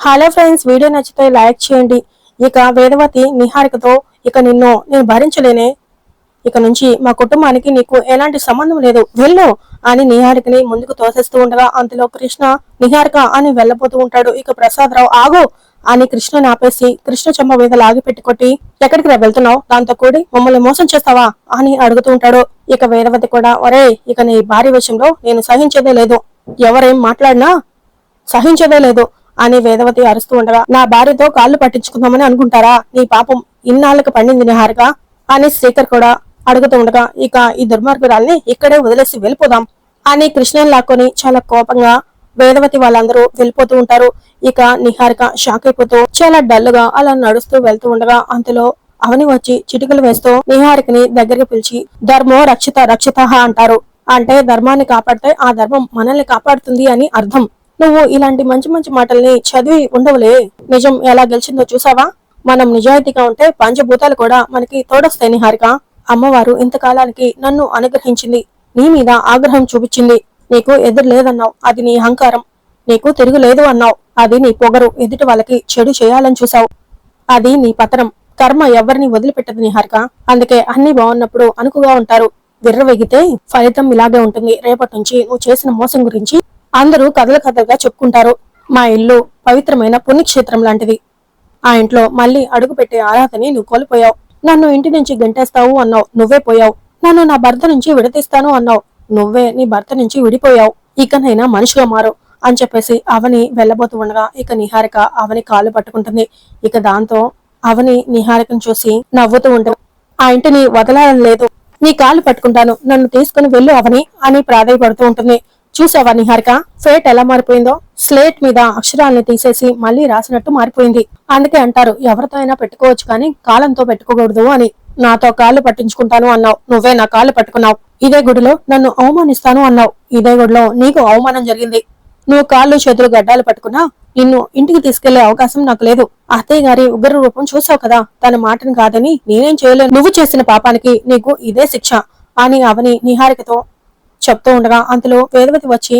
Hello friends video నచ్చితే like చేయండి. ఇక వేదవతి నిహారికతో ఇక నిన్ను నేను భరించలేనే. ఇక నుంచి మా కుటుంబానికి నీకు ఎలాంటి సంబంధం లేదు. వెళ్ళు అని నిహారికని ముందుకు తోసేస్తూ ఉండగా అంతలో కృష్ణ నిహారిక అని వెళ్ళబోతూ ఉంటాడు. ఇక ప్రసాదరావు ఆగు అని కృష్ణ ఆపేసి కృష్ణ చెమ్మ మీద లాగి పెట్టుకొట్టి ఎక్కడికి రా వెళ్తున్నావు? దాంతో కూడి మమ్మల్ని మోసం చేస్తావా? అని అడుగుతూ ఉంటాడు. ఇక వేదవతి కూడా ఒరే ఇక నీ భార్య విషయంలో నేను సహించేదే లేదు. ఎవరేం మాట్లాడినా సహించేదే లేదు. అని వేదవతి అరుస్తూ ఉండగా నా భార్యతో కాళ్ళు పట్టించుకుందామని అనుకుంటారా? నీ పాపం ఇన్నాళ్ళకు పండింది నిహారిక అని శ్రీకర్ కూడా అడుగుతూ ఉండగా ఇక ఈ దుర్మార్గురాల్ని ఇక్కడే వదిలేసి వెళ్ళిపోదాం అని కృష్ణని లాక్కొని చాలా కోపంగా వేదవతి వాళ్ళందరూ వెళ్ళిపోతూ ఉంటారు. ఇక నిహారిక షాక్ అయిపోతూ చాలా డల్గా అలా నడుస్తూ వెళ్తూ ఉండగా అంతలో అవని వచ్చి చిటికలు వేస్తూ నిహారికని దగ్గరికి పిలిచి ధర్మో రక్షిత రక్షిత అంటారు. అంటే ధర్మాన్ని కాపాడితే ఆ ధర్మం మనల్ని కాపాడుతుంది అని అర్థం. నువ్వు ఇలాంటి మంచి మంచి మాటల్ని చదివి ఉండవులే. నిజం ఎలా గెలిచిందో చూసావా? మనం నిజాయితీగా ఉంటే పంచభూతాలు కూడా మనకి తోడొస్తాయి నిహారిక. అమ్మవారు ఇంతకాలానికి నన్ను అనుగ్రహించింది. నీ మీద ఆగ్రహం చూపించింది. నీకు ఎదురు లేదన్నావు. అది నీ అహంకారం. నీకు తిరుగు లేదు అన్నావు. అది నీ పొగరు. ఎదుటి వాళ్ళకి చెడు చేయాలని చూసావు అది నీ పతనం. కర్మ ఎవరిని వదిలిపెట్టదు నిహారిక. అందుకే అన్ని బాగున్నప్పుడు అనుకుగా ఉంటారు. విర్రవెగితే ఫలితం ఇలాగే ఉంటుంది. రేపటి నుంచి నువ్వు చేసిన మోసం గురించి అందరూ కథల కథలుగా చెప్పుకుంటారు. మా ఇల్లు పవిత్రమైన పుణ్యక్షేత్రం లాంటిది. ఆ ఇంట్లో మళ్ళీ అడుగు పెట్టే ఆరాధని నువ్వు కోల్పోయావు. నన్ను ఇంటి నుంచి గంటేస్తావు అన్నావు. నువ్వే పోయావు. నన్ను నా భర్త నుంచి విడతీస్తాను అన్నావు. నువ్వే నీ భర్త నుంచి విడిపోయావు. ఇకనైనా మనిషిగా మారు అని చెప్పేసి అవని వెళ్ళబోతూ ఉండగా ఇక నిహారిక అవని కాలు పట్టుకుంటుంది. ఇక దాంతో అవని నిహారికను చూసి నవ్వుతూ ఉంటుంది. ఆ ఇంటిని వదలాలని లేదు. నీ కాలు పట్టుకుంటాను. నన్ను తీసుకుని వెళ్ళు అవని అని ప్రాధాయపడుతూ ఉంటుంది. చూసావా నిహారిక? ఫేట్ ఎలా మారిపోయిందో? స్లేట్ మీద అక్షరాలను తీసేసి మళ్ళీ రాసినట్టు మారిపోయింది. అందుకే అంటారు ఎవరితో అయినా పెట్టుకోవచ్చు కానీ కాలంతో పెట్టుకోకూడదు అని. నాతో కాళ్ళు పట్టించుకుంటాను అన్నావు. నువ్వే నా కాళ్ళు పట్టుకున్నావు. ఇదే గుడిలో నన్ను అవమానిస్తాను అన్నావు. ఇదే గుడిలో నీకు అవమానం జరిగింది. నువ్వు కాళ్ళు చేతులు గడ్డాలు పట్టుకున్నా నిన్ను ఇంటికి తీసుకెళ్ళే అవకాశం నాకు లేదు. అత్తయ్య గారి ఉగ్ర రూపం చూసావు కదా? తన మాటను కాదని నేనేం చేయలేను. నువ్వు చేసిన పాపానికి నీకు ఇదే శిక్ష. అని అవని నిహారికతో చెప్తూ ఉండగా అంతలో వేదవతి వచ్చి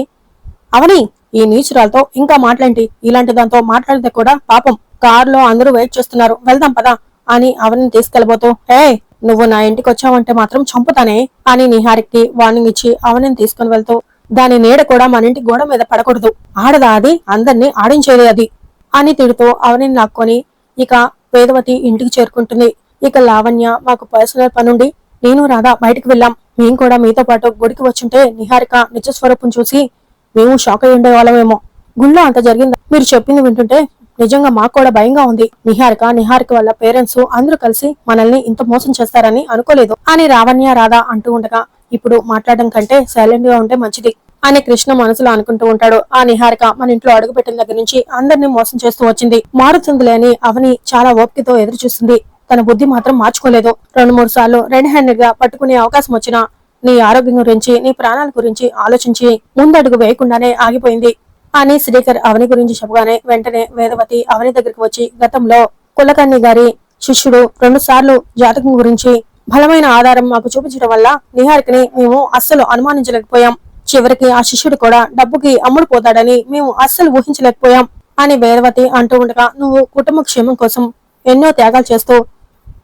అవని ఈ నీచురాలతో ఇంకా మాట్లాంటి ఇలాంటి దాంతో మాట్లాడితే కూడా పాపం కారులో అందరూ వెయిట్ చేస్తున్నారు. వెళ్దాం పదా అని అవని తీసుకెళ్ళబోతూ హే నువ్వు నా ఇంటికి వచ్చావంటే మాత్రం చంపుతానే అని నిహారికి వార్నింగ్ ఇచ్చి అవనిని తీసుకుని వెళ్తూ దాని నీడ కూడా మన ఇంటి గోడ మీద పడకూడదు. ఆడదా అది? అందరినీ ఆడించేది అది అని తిడుతూ అవనిని లాక్కొని ఇక వేదవతి ఇంటికి చేరుకుంటుంది. ఇక లావణ్య మాకు పర్సనల్ పనుండి నేను రాధా బయటకు వెళ్ళాం. మేము కూడా మీతో పాటు గుడికి వచ్చుంటే నిహారిక నిజ స్వరూపం చూసి మేము షాక్ అయి ఉండేవాళ్ళమేమో గుళ్ళో అంత జరిగిందా? మీరు చెప్పింది వింటుంటే నిజంగా మాకు కూడా భయంగా ఉంది. నిహారిక నిహారిక వాళ్ళ పేరెంట్స్ అందరూ కలిసి మనల్ని ఇంత మోసం చేస్తారని అనుకోలేదు. అని రావణ్య రాధా అంటూ ఉండగా ఇప్పుడు మాట్లాడడం కంటే సైలెంట్గా ఉంటే మంచిది అని కృష్ణ మనసులో అనుకుంటూ ఉంటాడు. ఆ నిహారిక మన ఇంట్లో అడుగు పెట్టిన దగ్గర నుంచి అందరినీ మోసం చేస్తూ వచ్చింది. మారుతుందిలే అని అవని చాలా ఓపికతో ఎదురు చూస్తుంది తన బుద్ధి మాత్రం మార్చుకోలేదు. రెండు మూడు సార్లు రెడ్ హ్యాండెడ్గా పట్టుకునే అవకాశం వచ్చినా నీ ఆరోగ్యం గురించి నీ ప్రాణాల గురించి ఆలోచించి ముందడుగు వేయకుండానే ఆగిపోయింది. అని శ్రీకర్ అవని గురించి చెప్పగానే వెంటనే వేదవతి అవని దగ్గరికి వచ్చి గతంలో కులకర్ణి గారి శిష్యుడు రెండు సార్లు జాతకం గురించి బలమైన ఆధారం మాకు చూపించడం వల్ల నిహారికని మేము అస్సలు అనుమానించలేకపోయాం. చివరికి ఆ శిష్యుడు కూడా డబ్బుకి అమ్ముడు పోతాడని మేము అస్సలు ఊహించలేకపోయాం అని వేదవతి అంటూ ఉండగా నువ్వు కుటుంబ క్షేమం కోసం ఎన్నో త్యాగాలు చేస్తూ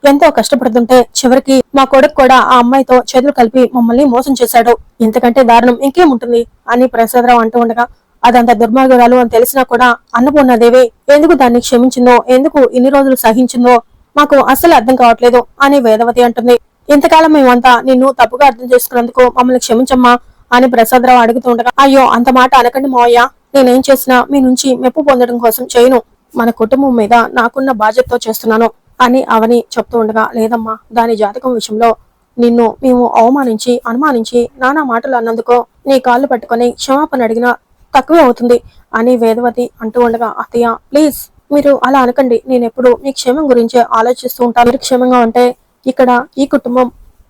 ఎంతో కష్టపడుతుంటే చివరికి మా కొడుకు కూడా ఆ అమ్మాయితో చేతులు కలిపి మమ్మల్ని మోసం చేశాడు. ఇంతకంటే దారుణం ఇంకేముంటుంది అని ప్రసాదరావు అంటూ ఉండగా అదంత దుర్మార్గురాలు అని తెలిసినా కూడా అన్నపూర్ణదేవి ఎందుకు దాన్ని క్షమించిందో ఎందుకు ఇన్ని రోజులు సహించిందో మాకు అస్సలు అర్థం కావట్లేదు అని వేదవతి అంటుంది. ఇంతకాలం మేమంతా నిన్ను తప్పుగా అర్థం చేసుకున్నందుకు మమ్మల్ని క్షమించమ్మా అని ప్రసాదరావు అడుగుతూ ఉండగా అయ్యో అంత మాట అనకండి మావయ్య. నేనేం చేసినా మీ నుంచి మెప్పు పొందడం కోసం చేయను. మన కుటుంబం మీద నాకున్న బాధ్యతతో చేస్తున్నాను. అని అవని చెప్తూ ఉండగా లేదమ్మా దాని జాతకం విషయంలో నిన్ను మేము అవమానించి అనుమానించి నానా మాటలు అన్నందుకు నీ కాళ్ళు పట్టుకొని క్షమాపణ అడిగినా తక్కువే అవుతుంది అని వేదవతి అంటూ ఉండగా అత్తయ్య ప్లీజ్ మీరు అలా అనకండి. నేను ఎప్పుడు మీ క్షేమం గురించే ఆలోచిస్తూ ఉంటాను. మీరు క్షేమంగా ఉంటే ఇక్కడ ఈ కుటుంబం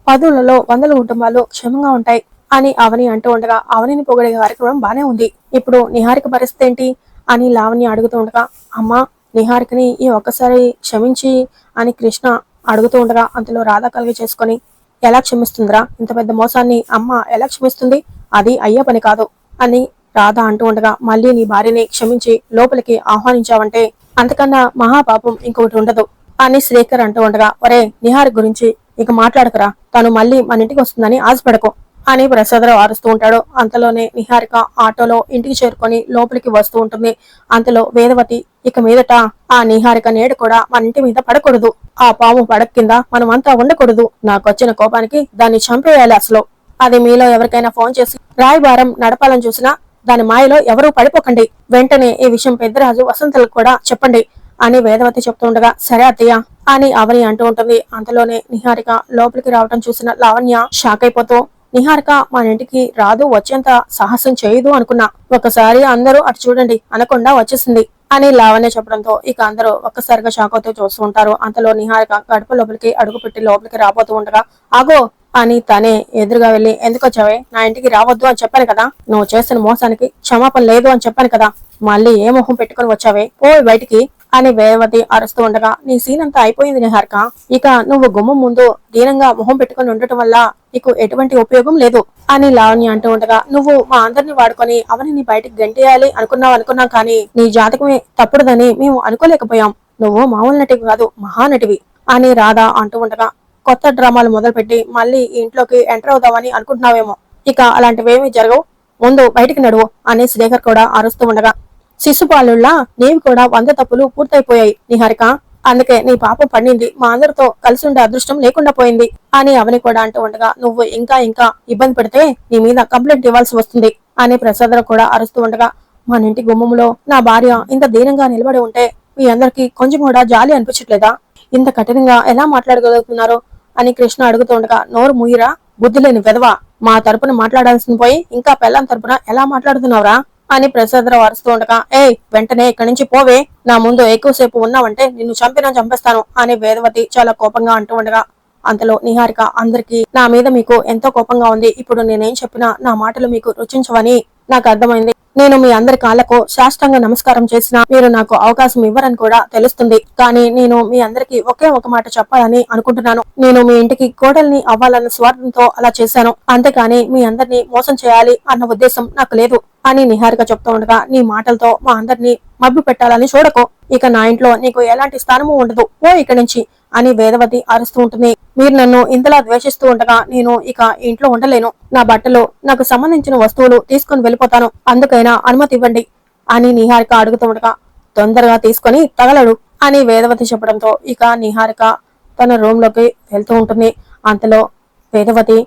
పదులలో వందల కుటుంబాలు క్షేమంగా ఉంటాయి అని అవని అంటూ ఉండగా అవనిని పొగిడే కార్యక్రమం బానే ఉంది. ఇప్పుడు నిహారిక పరిస్థితి ఏంటి? అని లావణ్య అడుగుతూ ఉండగా అమ్మా నిహారికని ఈ ఒక్కసారి క్షమించి అని కృష్ణ అడుగుతూ ఉండగా అంతలో రాధా కలిగి చేసుకొని ఎలా క్షమిస్తుందిరా? ఇంత పెద్ద మోసాన్ని అమ్మ ఎలా క్షమిస్తుంది? అది అయ్యే పని కాదు అని రాధ అంటూ ఉండగా మళ్ళీ నీ భార్యని క్షమించి లోపలికి ఆహ్వానించావంటే అంతకన్నా మహాపాపం ఇంకొకటి ఉండదు అని శ్రీకర్ అంటూ ఉండగా ఒరే నిహార్ గురించి ఇక మాట్లాడకురా. తను మళ్ళీ మన ఇంటికి వస్తుందని ఆశపడకు. అని ప్రసాదరావు అరుస్తూ ఉంటాడు. అంతలోనే నిహారిక ఆటోలో ఇంటికి చేరుకొని లోపలికి వస్తూ ఉంటుంది. అంతలో వేదవతి ఇక మీదట ఆ నిహారిక నేడు కూడా మన ఇంటి మీద పడకూడదు. ఆ పాము పడక కింద మనం అంతా ఉండకూడదు నాకొచ్చిన కోపానికి దాన్ని చంపేయాలి అసలు. అది మీలో ఎవరికైనా ఫోన్ చేసి రాయబారం నడపాలని చూసినా దాని మాయలో ఎవరూ పడిపోకండి. వెంటనే ఈ విషయం పెద్దరాజు వసంతలకు కూడా చెప్పండి అని వేదవతి చెప్తుండగా సరే అత్తయ్య అని అవని అంటూ ఉంటుంది. అంతలోనే నిహారిక లోపలికి రావటం చూసిన లావణ్య షాక్ అయిపోతూ నిహారిక మన ఇంటికి రాదు వచ్చేంత సాహసం చేయదు అనుకున్నా. ఒకసారి అందరూ అటు చూడండి అనకుండా వచ్చేసింది అని లావణ్య చెప్పడంతో ఇక అందరూ ఒక్కసారిగా షాక్ అవుతూ చూస్తూ ఉంటారు. అంతలో నిహారిక గడప లోపలికి అడుగు పెట్టి లోపలికి రాబోతూ ఉండగా ఆగో! అని తనే ఎదురుగా వెళ్ళి ఎందుకు వచ్చావే? నా ఇంటికి రావద్దు అని చెప్పాను కదా! నువ్వు చేసిన మోసానికి క్షమాపణ లేదు అని చెప్పాను కదా! మళ్ళీ ఏ మొహం పెట్టుకుని వచ్చావే? పోయి బయటికి! అని వేదవతి అరుస్తూ ఉండగా నీ సీన్ అంతా అయిపోయింది నిహారిక. ఇక నువ్వు గుమ్మం ముందు దీనంగా మొహం పెట్టుకుని ఉండటం వల్ల నీకు ఎటువంటి ఉపయోగం లేదు అని లావణ్య అంటూ ఉండగా నువ్వు మా అందరిని వాడుకొని అవని నీ గంటేయాలి అనుకున్నావు అనుకున్నాం కానీ నీ జాతకమే తప్పుడుదని మేము అనుకోలేకపోయాం. నువ్వు మామూలు నటివి కాదు మహానటివి అని రాధ అంటూ ఉండగా కొత్త డ్రామాలు మొదలుపెట్టి మళ్ళీ ఈ ఇంట్లోకి ఎంటర్ అవుదామని అనుకుంటున్నావేమో. ఇక అలాంటివేమీ జరగవు. ముందు బయటికి నడువు అని శ్రీధర్ కూడా అరుస్తూ ఉండగా శిశుపాలుల్లా నీవి కూడా వంద తప్పులు పూర్తయిపోయాయి. నిహారిక అందుకే నీ పాప పండింది. మా అందరితో కలిసి ఉండే అదృష్టం లేకుండా పోయింది. అని అవని కూడా అంటూ ఉండగా నువ్వు ఇంకా ఇంకా ఇబ్బంది పెడితే నీ మీద కంప్లైంట్ ఇవ్వాల్సి వస్తుంది అని ప్రసాదరావు కూడా అరుస్తూ ఉండగా మన ఇంటి గుమ్మంలో నా భార్య ఇంత దీనంగా నిలబడి ఉంటే మీ అందరికి కొంచెం కూడా జాలి అనిపించట్లేదా? ఇంత కఠినంగా ఎలా మాట్లాడగలుగుతున్నారు? అని కృష్ణ అడుగుతూ ఉండగా నోరు ముయ్యరా బుద్ధి లేని వెధవ. మా తరపున మాట్లాడాల్సిన పోయి ఇంకా పెళ్ళాం తరపున ఎలా మాట్లాడుతున్నావురా? అని ప్రసాదరావు అరుస్తూ ఉండగా ఏయ్ వెంటనే ఇక్కడి నుంచి పోవే. నా ముందు ఎక్కువసేపు ఉన్నావంటే నిన్ను చంపినా చంపేస్తాను అని వేదవతి చాలా కోపంగా అంటూ ఉండగా అంతలో నిహారిక అందరికీ నా మీద మీకు ఎంతో కోపంగా ఉంది. ఇప్పుడు నేనేం చెప్పినా నా మాటలు మీకు రుచించవని నాకు అర్థమైంది. నేను మీ అందరి కాళ్ళకు శాస్త్రంగా నమస్కారం చేసినా మీరు నాకు అవకాశం ఇవ్వరని కూడా తెలుస్తుంది. కానీ నేను మీ అందరికి ఒకే ఒక మాట చెప్పాలని అనుకుంటున్నాను. నేను మీ ఇంటికి కోడల్ని అవ్వాలన్న స్వార్థంతో అలా చేశాను. అంతేకాని మీ అందరినీ మోసం చేయాలి అన్న ఉద్దేశం నాకు లేదు అని నిహారిక చెప్తూ ఉండగా నీ మాటలతో మా అందరినీ మబ్బు పెట్టాలని చూడకు. ఇక నా ఇంట్లో నీకు ఎలాంటి స్థానము ఉండదు. ఓ ఇక్కడి నుంచి అని వేదవతి అరుస్తూ ఉంటుంది. మీరు నన్ను ఇంతలా ద్వేషిస్తూ ఉండగా నేను ఇక ఇంట్లో ఉండలేను. నా బట్టలు నాకు సంబంధించిన వస్తువులు తీసుకుని వెళ్ళిపోతాను. అందుకైనా అనుమతి ఇవ్వండి అని నిహారిక అడుగుతూ ఉండగా తొందరగా తీసుకొని తగలడు అని వేదవతి చెప్పడంతో ఇక నిహారిక తన రూమ్లోకి వెళ్తూ ఉంటుంది. అంతలో వేదవతి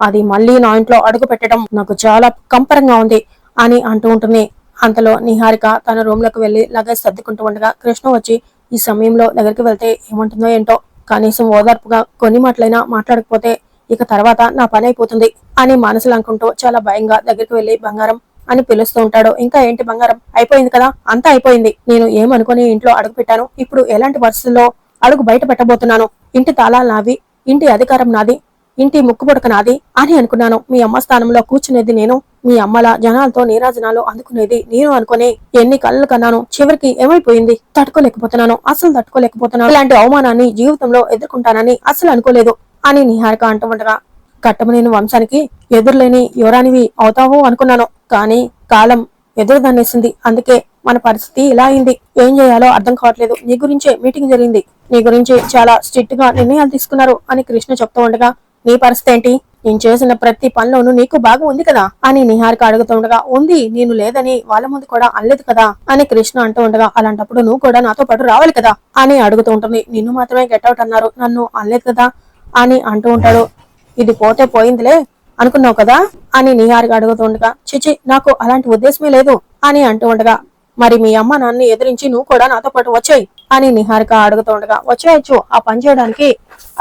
అది మళ్ళీ నా ఇంట్లో అడుగు పెట్టడం నాకు చాలా కంపరంగా ఉంది అని అంటూ ఉంటుంది. అంతలో నిహారిక తన రూమ్లోకి వెళ్ళి లగేజ్ సర్దుకుంటూ ఉండగా కృష్ణ వచ్చి ఈ సమయంలో దగ్గరికి వెళ్తే ఏమంటుందో ఏంటో? కనీసం ఓదార్పుగా కొన్ని మాటలైనా మాట్లాడకపోతే ఇక తర్వాత నా పని అయిపోతుంది అని మనసులు అనుకుంటూ చాలా భయంగా దగ్గరికి వెళ్ళి బంగారం అని పిలుస్తూ ఉంటాడు. ఇంకా ఏంటి బంగారం? అయిపోయింది కదా? అంతా అయిపోయింది. నేను ఏమనుకుని ఇంట్లో అడుగు పెట్టాను? ఇప్పుడు ఎలాంటి పరిస్థితుల్లో అడుగు బయట పెట్టబోతున్నాను? ఇంటి తాళాలు నావి ఇంటి అధికారం నాది ఇంటి ముక్కుపుడక నాది అని అనుకున్నాను. మీ అమ్మ స్థానంలో కూర్చునేది నేను. మీ అమ్మల జనాలతో నీరాజనాలు అందుకునేది నేను అనుకుని ఎన్ని కళ్ళు కన్నాను. చివరికి ఏమైపోయింది? తట్టుకోలేకపోతున్నాను. అసలు తట్టుకోలేకపోతున్నాను. ఇలాంటి అవమానాన్ని జీవితంలో ఎదుర్కొంటానని అసలు అనుకోలేదు అని నిహారిక అంటూ ఉండగా కట్టమనేని వంశానికి ఎదురులేని యువరానివి అవుతావు అనుకున్నాను. కానీ కాలం ఎదురు దన్నేసింది అందుకే మన పరిస్థితి ఇలా అయింది. ఏం చేయాలో అర్థం కావట్లేదు. నీ గురించే మీటింగ్ జరిగింది. నీ గురించి చాలా స్ట్రిక్ట్గా నిర్ణయాలు తీసుకున్నారు అని కృష్ణ చెప్తూ ఉండగా నీ పరిస్థితి ఏంటి? నేను చేసిన ప్రతి పనిలోనూ నీకు బాగా ఉంది కదా? అని నిహారిక అడుగుతుండగా ఉంది నేను లేదని వాళ్ళ ముందు కూడా అనలేదు కదా అని కృష్ణ అంటూ ఉండగా అలాంటప్పుడు నువ్వు కూడా నాతో పాటు రావాలి కదా అని అడుగుతూ ఉంటుంది. నిన్ను మాత్రమే గెట్ అవుట్ అన్నారు. నన్ను అనలేదు కదా అని అంటూ ఉంటాడు. ఇది పోతే పోయిందిలే అనుకున్నావు కదా అని నిహారిక అడుగుతుండగా చిచి నాకు అలాంటి ఉద్దేశమే లేదు అని అంటూ ఉండగా మరి మీ అమ్మ నాన్న ఎదిరించి నువ్వు కూడా నాతో పాటు వచ్చాయి అని నిహారిక అడుగుతుండగా వచ్చేయచ్చు. ఆ పని చేయడానికి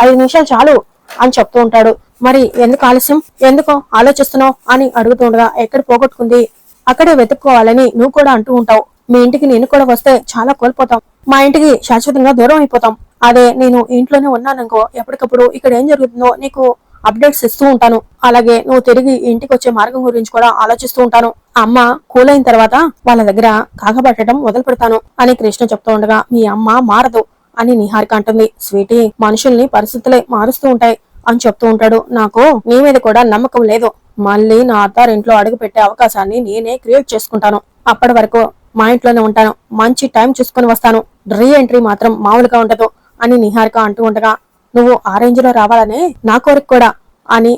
ఐదు నిమిషాలు చాలు. అని చెప్తూ ఉంటాడు. మరి ఎందుకు ఆలస్యం? ఎందుకు ఆలోచిస్తున్నావు? అని అడుగుతుండగా ఎక్కడ పోగొట్టుకుంది? అక్కడే వెతుక్కోవాలని నువ్వు కూడా అంటూ ఉంటావు. మీ ఇంటికి నేను కూడా వస్తే చాలా కోల్పోతాం. మా ఇంటికి శాశ్వతంగా దూరం అయిపోతాం. అదే నేను ఇంట్లోనే ఉన్నాననుకో ఎప్పటికప్పుడు ఇక్కడ ఏం జరుగుతుందో నీకు అప్డేట్స్ ఇస్తూ ఉంటాను. అలాగే నువ్వు తిరిగి ఇంటికి వచ్చే మార్గం గురించి కూడా ఆలోచిస్తూ ఉంటాను. అమ్మ కూల్ అయిన తర్వాత వాళ్ళ దగ్గర కాకపట్టడం మొదలు పెడతాను అని కృష్ణ చెప్తూ ఉండగా మీ అమ్మ మారదు. అని నిహారిక అంటుంది. స్వీటీ మనుషుల్ని పరిస్థితులే మారుస్తూ ఉంటాయి అని చెప్తూ ఉంటాడు. నాకు నీ మీద కూడా నమ్మకం లేదు. మళ్ళీ నా అత్తారింట్లో అడుగు పెట్టే అవకాశాన్ని నేనే క్రియేట్ చేసుకుంటాను. అప్పటి వరకు మా ఇంట్లోనే ఉంటాను. మంచి టైం చూసుకొని వస్తాను. రీ ఎంట్రీ మాత్రం మామూలుగా ఉండదు అని నిహారిక అంటూ ఉండగా నువ్వు ఆ రేంజ్లో రావాలనే నా కోరిక కూడా అని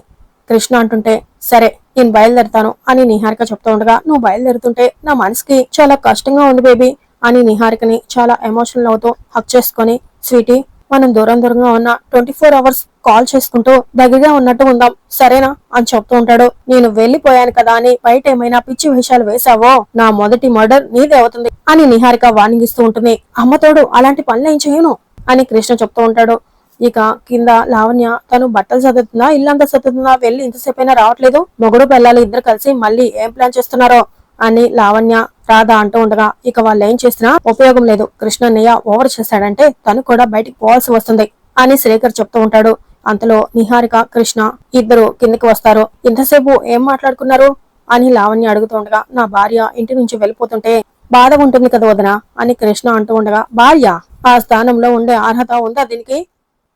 కృష్ణ అంటుంటే సరే నేను బయలుదేరుతాను అని నిహారిక చెప్తూ ఉండగా నువ్వు బయలుదేరుతుంటే నా మనసుకి చాలా కష్టంగా ఉంది బేబీ. అని నిహారికని చాలా ఎమోషనల్ అవుతూ హక్ చేసుకొని స్వీటీ మనం దూరం దూరంగా ఉన్న ట్వంటీ ఫోర్ అవర్స్ కాల్ చేసుకుంటూ దగ్గరగా ఉన్నట్టు ఉందాం. సరేనా? అని చెప్తూ ఉంటాడు. నేను వెళ్ళిపోయాను కదా అని బయట ఏమైనా పిచ్చి వేషాలు వేశావో? నా మొదటి మర్డర్ నీదే అవుతుంది అని నిహారిక వార్నింగ్ ఇస్తూ ఉంటుంది. అమ్మతోడు అలాంటి పనులు ఏం చేయను అని కృష్ణ చెప్తూ ఉంటాడు. ఇక కింద లావణ్య తను బట్టలు చదువుతుందా ఇల్లంతా చదువుతుందా వెళ్ళి ఇంతసేపైనా రావట్లేదు. మొగుడు పిల్లలు ఇద్దరు కలిసి మళ్ళీ ఏం ప్లాన్ చేస్తున్నారో? అని లావణ్య రాధ అంటూ ఉండగా ఇక వాళ్ళు ఏం చేసినా ఉపయోగం లేదు. కృష్ణన్నయ్య ఓవర్ చేశాడంటే తను కూడా బయటికి పోవాల్సి వస్తుంది అని శ్రీకర్ చెప్తూ ఉంటాడు. అంతలో నిహారిక కృష్ణ ఇద్దరు కిందకి వస్తారు. ఇంతసేపు ఏం మాట్లాడుకున్నారు? అని లావణ్య అడుగుతూ ఉండగా నా భార్య ఇంటి నుంచి వెళ్ళిపోతుంటే బాధ ఉంటుంది కదా వదన అని కృష్ణ అంటూ ఉండగా భార్య ఆ స్థానంలో ఉండే అర్హత ఉందా దీనికి?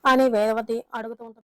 అని వేదవతి అడుగుతూ ఉంటుంది.